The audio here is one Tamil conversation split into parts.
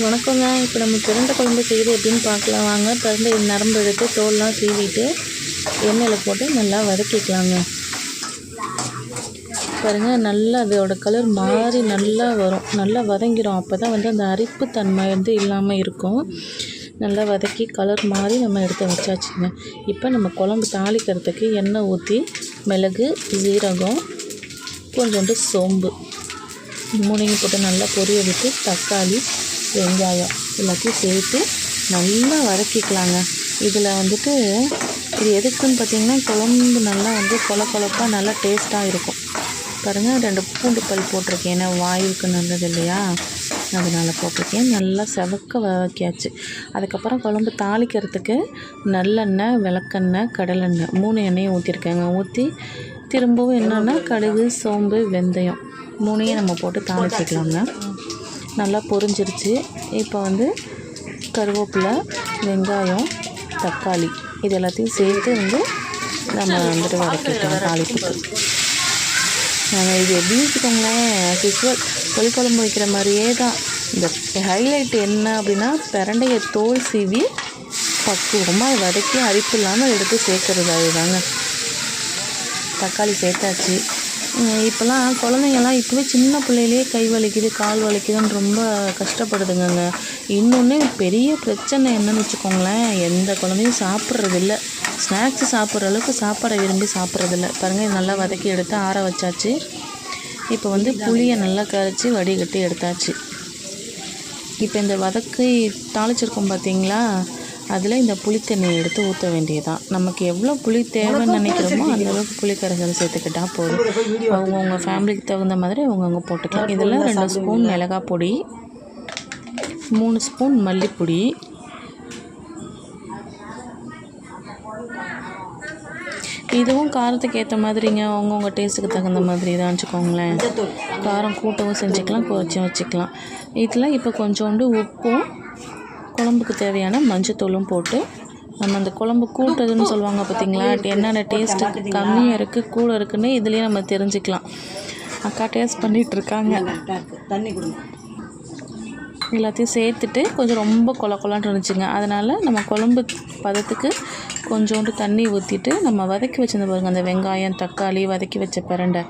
வணக்கங்க. இப்போ நம்ம பிறந்த குழம்பு செய்கிறது எப்படின்னு பார்க்கலாம். வாங்க. பிறந்த நரம்பு எடுத்து தோல்லாம் சீவிட்டு எண்ணெயில் போட்டு நல்லா வதக்கிக்கலாங்க. பாருங்கள் நல்லா அதோட கலர் மாறி நல்லா வரும். நல்லா வதங்கிடும் அப்போ தான் வந்து அந்த அரிப்பு தன்மை வந்து இல்லாமல் இருக்கும். நல்லா வதக்கி கலர் மாறி நம்ம எடுத்து வச்சாச்சுங்க. இப்போ நம்ம குழம்பு தாளிக்கிறதுக்கு எண்ணெய் ஊற்றி மிளகு ஜீரகம் கொஞ்சோண்டு சோம்பு. மூணையும் போட்டு நல்லா பொரிய விட்டு தக்காளி வெங்காயம் எல்லாத்தையும் சேர்த்து நல்லா வதக்கிக்கலாங்க. இதில் வந்துட்டு இது எதுக்குன்னு பார்த்தீங்கன்னா குழம்பு நல்லா வந்து கொல கொலப்பாக நல்லா டேஸ்ட்டாக இருக்கும். பாருங்கள் ரெண்டு பூண்டு பல் போட்டிருக்கேன். ஏன்னா வாயுக்கு நல்லது இல்லையா? அதனால் போட்டிருக்கேன். நல்லா செவக்க வதக்கியாச்சு. அதுக்கப்புறம் குழம்பு தாளிக்கிறதுக்கு நல்லெண்ணெய் விளக்கெண்ணெய் கடலெண்ணெய் மூணு எண்ணெயும் ஊற்றிருக்கேங்க ஊற்றி திரும்பவும் என்னென்னா கடுகு சோம்பு வெந்தயம் மூணையும் நம்ம போட்டு தாளிச்சிக்கலாங்க. நல்லா பொரிஞ்சிருச்சு. இப்போ வந்து கருவேப்பிலை வெங்காயம் தக்காளி இது எல்லாத்தையும் சேர்த்து வந்து நம்ம வந்துட்டு வதக்கிக்கலாம் தாளிப்புக்கு. நாங்கள் இது எப்படி வச்சுக்கோங்களேன் யூஸ்வல் புளி வைக்கிற மாதிரியே தான். இந்த ஹைலைட் என்ன அப்படின்னா பிரண்டையை தோல் சீவி பக்குவமாக வதக்கி அரிப்பு இல்லாமல் எடுத்து சேர்க்குறது அதுதாங்க. தக்காளி சேர்த்தாச்சு. இப்போல்லாம் குழந்தைங்கள்லாம் இப்போவே சின்ன பிள்ளையிலே கை வலிக்குது கால் வலிக்குதுன்னு ரொம்ப கஷ்டப்படுதுங்கங்க. இன்னொன்று பெரிய பிரச்சனை என்னன்னு வச்சுக்கோங்களேன் எந்த குழந்தையும் சாப்பிட்றதில்ல. ஸ்நாக்ஸ் சாப்பிட்ற அளவுக்கு சாப்பாடை விரும்பி சாப்பிட்றதில்ல. பாருங்கள் நல்லா வதக்கி எடுத்து ஆற வச்சாச்சு. இப்போ வந்து புளியை நல்லா கரைச்சி வடிகட்டி எடுத்தாச்சு. இப்போ இந்த வதக்கி தாளிச்சிருக்கோம் பார்த்தீங்களா அதில் இந்த புளித்தண்ணியை எடுத்து ஊற்ற வேண்டியதுதான். நமக்கு எவ்வளோ புளி தேவைன்னு நினைக்கிறோமோ அந்தளவுக்கு புளி கரைசல் சேர்த்துக்கிட்டால் போதும். அவங்கவுங்க ஃபேமிலிக்கு தகுந்த மாதிரி அவங்கவுங்க போட்டுக்கலாம். இதில் ரெண்டு ஸ்பூன் மிளகாய் பொடி மூணு ஸ்பூன் மல்லிப்பொடி இதுவும் காரத்துக்கு ஏற்ற மாதிரிங்க. அவங்கவுங்க டேஸ்ட்டுக்கு தகுந்த மாதிரி தான் வச்சுக்கோங்களேன். காரம் கூட்டவும் செஞ்சுக்கலாம் குறைச்சும் வச்சுக்கலாம். இதில் இப்போ கொஞ்சோண்டு உப்பும் குழம்புக்கு தேவையான மஞ்சத்தூளும் போட்டு நம்ம அந்த குழம்பு கூட்டுறதுன்னு சொல்லுவாங்க பார்த்தீங்களா? என்னென்ன டேஸ்ட்டு கம்மியாக இருக்குது கூட இருக்குன்னு இதுலேயே நம்ம தெரிஞ்சுக்கலாம். அக்கா டேஸ்ட் பண்ணிகிட்ருக்காங்க தண்ணி கொடுங்க எல்லாத்தையும் சேர்த்துட்டு கொஞ்சம் ரொம்ப கொல கொலான்னு இருந்துச்சுங்க. அதனால் நம்ம குழம்பு பதத்துக்கு கொஞ்சோண்டு தண்ணி ஊற்றிட்டு நம்ம வதக்கி வச்சிருந்த பாருங்க அந்த வெங்காயம் தக்காளி வதக்கி வச்ச பிரண்டை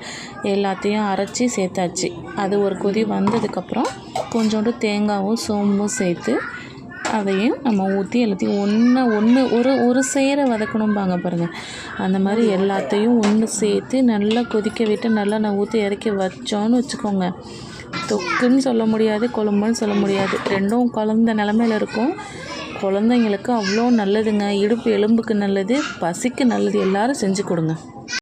எல்லாத்தையும் அரைச்சி சேர்த்தாச்சு. அது ஒரு கொதி வந்ததுக்கப்புறம் கொஞ்சோண்டு தேங்காவும் சோம்பும் சேர்த்து அதையும் நம்ம ஊற்றி எல்லாத்தையும் ஒன்று ஒன்று ஒரு ஒரு சேர வதக்கணும்பாங்க பாருங்கள் அந்த மாதிரி எல்லாத்தையும் ஒன்று சேர்த்து நல்லா கொதிக்க விட்டு நல்லா நான் ஊற்றி இறக்கி வச்சோன்னு வச்சுக்கோங்க. தொக்குன்னு சொல்ல முடியாது குழம்புன்னு சொல்ல முடியாது. ரெண்டும் குழந்த நிலமையில இருக்கும். குழந்தைங்களுக்கு அவ்வளோ நல்லதுங்க. இடுப்பு எலும்புக்கு நல்லது பசிக்கு நல்லது. எல்லோரும் செஞ்சு கொடுங்க.